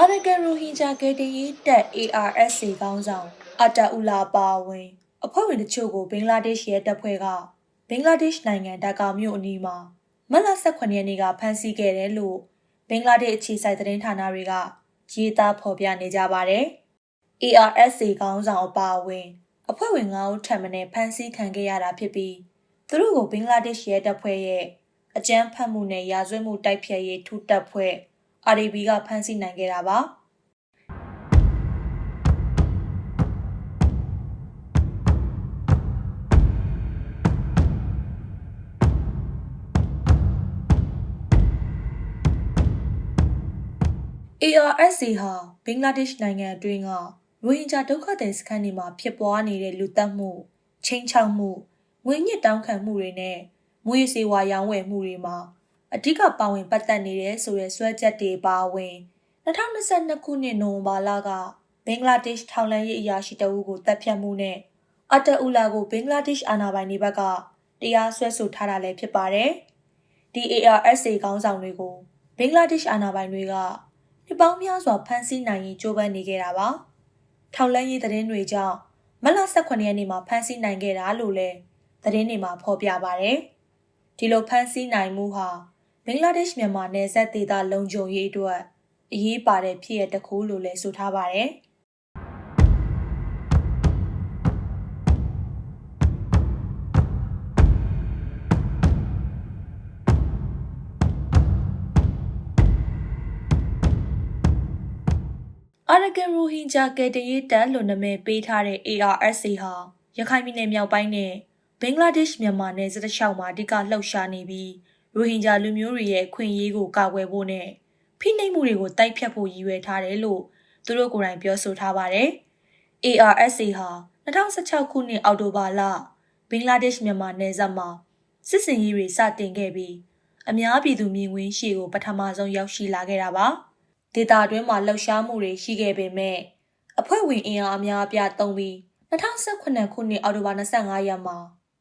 အာရကန်ရိုဟင်ဂျာကယ်တင်ရေးတပ် ARSA ခေါင်းဆောင်အတာအူလာပါဝင်အဖွဲ့ဝင်တချို့ကိုဘင်္ဂလားဒေ့ရှ်ရဲ့တပ်ဖွဲ့ကဘင်္ဂလားဒေ့ရှ်နိုင်ငံဒါကာမြို့အနီးမှာမတ်လ18ရက်နေ့ကဖမ်းဆီးခဲ့တယ်လို့ဘင်္ဂလားဒေ့ရှ်အခြေစိုက်သတင်းဌာနတွေကရေးသားဖော်ပြနေကြပါတယ်။ ARSA ခေါင်းဆောင်အပါအဝင်အဖွဲ့ဝင်9ဦးထပ်မံဖမ်းဆီးခံခဲ့ရတာဖြစ်ပြီးသူတို့ကိုဘင်္ဂလားဒေ့ရှ်ရဲ့တပ်ဖွဲ့ရဲ့အကြမ်းဖက်မှုနဲ့ရာဇဝတ်မှုတိုက်ဖျက်ရေးထူးတပ်ဖွဲ့ RDB ကဖမ်းဆီးနိုင်ခဲ့တာပါ။ ARSA ဟာဘင်္ဂလားဒေ့ရှ်နိုင်ငံအတွင်းကရိုဟင်ဂျာဒုက္ခသည်စခန်းတွေမှာဖြစ်ပွားနေတဲ့လူသတ်မှုချင်းချောက်မှုငွေညစ်တောင်းခံမှုတွေနဲ့မွေးစေဝါရောင်းဝယ်မှုတွေမှာ အဓိကပါဝင်ပတ်သက်နေတဲ့ဆိုတဲ့စွဲချက်တွေပါဝင်2022ခုနှစ်နိုဝင်ဘာလကဘင်္ဂလားဒေ့ရှ်ထောင်လန်းရေးအရာရှိတအုပ်ကိုတပ်ဖြတ်မှုနဲ့အတအူလာကိုဘင်္ဂလားဒေ့ရှ်အာဏာပိုင်တွေဘက်ကတရားစွဲဆိုထားတာလည်းဖြစ်ပါတယ်။ DARSA ခေါင်းဆောင်တွေကိုဘင်္ဂလားဒေ့ရှ်အာဏာပိုင်တွေကနှစ်ပေါင်းများစွာဖမ်းဆီးနိုင်ရင်ကြိုးပမ်းနေခဲ့တာပါ။ထောင်လန်းရေးသတင်းတွေကြောင့်မလ18ရက်နေ့မှာဖမ်းဆီးနိုင်ခဲ့တာလို့လည်းသတင်းတွေမှာဖော်ပြပါတယ်။ဒီလိုဖမ်းဆီးနိုင်မှုဟာ ဘင်္ဂလားဒေ့ရှ်မြန်မာနယ်စပ်ဒေသလုံခြုံရေးအတွက်အရေးပါတဲ့ဖြစ်ရပ်တစ်ခုလို့လည်းဆိုထားပါတယ်။ Arakan Rohingya ကယ်တင်ရေးတပ်လို့နာမည်ပေးထားတဲ့ ARSA ဟာရခိုင်ပြည်နယ်မြောက်ပိုင်းနဲ့ဘင်္ဂလားဒေ့ရှ်မြန်မာနယ်စပ်တစ်လျှောက်မှာအဓိကလှုပ်ရှားနေပြီး ရိုဟင်ဂျာလူမျိုးတွေရဲ့အခွင့်အရေးကိုကာကွယ်ဖို့နဲ့ဖိနှိပ်မှုတွေကိုတိုက်ဖြတ်ဖို့ရည်ရွယ်ထားတယ်လို့သူတို့ကိုယ်တိုင်ပြောဆိုထားပါတယ်။ ARSA ဟာ2016ခုနှစ်အောက်တိုဘာလဘင်္ဂလားဒေ့ရှ်မြန်မာနယ်စပ်မှာစစ်စင်ရေးတွေစတင်ခဲ့ပြီးအများပြည်သူမြင်ကွင်းရှေ့ကိုပထမဆုံးရောက်ရှိလာခဲ့တာပါ။ဒေတာအတွင်းမှာလှုပ်ရှားမှုတွေရှိခဲ့ပေမဲ့အဖွဲ့ဝင်အင်အားအများအပြားသုံးပြီး2018ခုနှစ်အောက်တိုဘာ25ရက်မှာ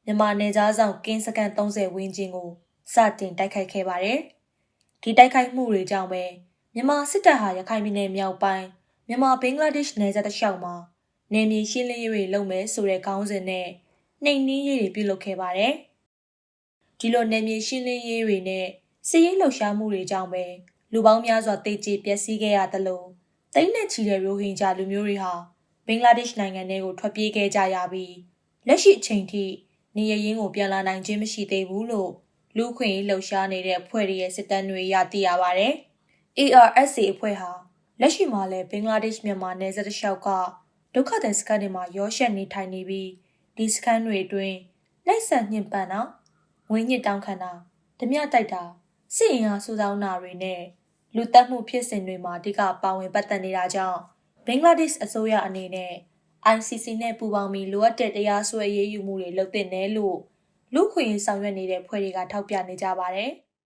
မြန်မာနယ်ကြားဆောင်ကင်းစကန်30ဝန်းကျင်ကို စတင်တိုက်ခိုက်ခဲ့ပါတယ်။ဒီတိုက်ခိုက်မှုတွေကြောင့်ပဲမြန်မာစစ်တပ်ဟာရခိုင်ပြည်နယ်မြောက်ပိုင်းမြန်မာဘင်္ဂလားဒေ့ရှ်နယ်စပ်တလျှောက်မှာနေမြေရှင်းလင်းရေးတွေလုပ်မယ်ဆိုတဲ့ခေါင်းစဉ်နဲ့နှိမ်နင်းရေးတွေပြုလုပ်ခဲ့ပါတယ်။ဒီလိုနေမြေရှင်းလင်းရေးတွေနဲ့စစ်ရေးလှုပ်ရှားမှုတွေကြောင့်ပဲလူပေါင်းများစွာတိတ်ကျပျက်စီးခဲ့ရသလိုတိမ့်နဲ့ချီတဲ့ရိုဟင်ဂျာလူမျိုးတွေဟာဘင်္ဂလားဒေ့ရှ်နိုင်ငံထဲကိုထွက်ပြေးခဲ့ကြရပြီးလက်ရှိအချိန်ထိနေရရင်းကိုပြန်လာနိုင်ခြင်းမရှိသေးဘူးလို့ လူခွင့်လှုပ်ရှားနေတဲ့အဖွဲ့တွေရဲ့စစ်တမ်းတွေရသိရပါဗျ။ ARSA အဖွဲ့ဟာလက်ရှိမှာလည်းဘင်္ဂလားဒေ့ရှ်မြန်မာနယ်စပ်တစ်လျှောက်ကဒုက္ခသည်စခန်းတွေမှာရောရှက်နေထိုင်နေပြီးဒီစခန်းတွေအတွင်းလိုက်ဆံညှဉ်းပန်းတာငွေညစ်တောင်းခံတာဓမြတိုက်တာစစ်အင်အားစုဆောင်းတာတွေနဲ့လူတက်မှုဖြစ်စဉ်တွေမှာအဓိကပါဝင်ပတ်သက်နေတာကြောင့်ဘင်္ဂလားဒေ့ရှ်အစိုးရအနေနဲ့ ICC နဲ့ပူးပေါင်းပြီးလိုအပ်တဲ့တရားစွဲရေးယူမှုတွေလုပ်သင့်တယ်လို့ လူခွင့်ရေးဆောင်ရွက်နေတဲ့ဖွဲ့တွေကထောက်ပြနေကြပါတယ်။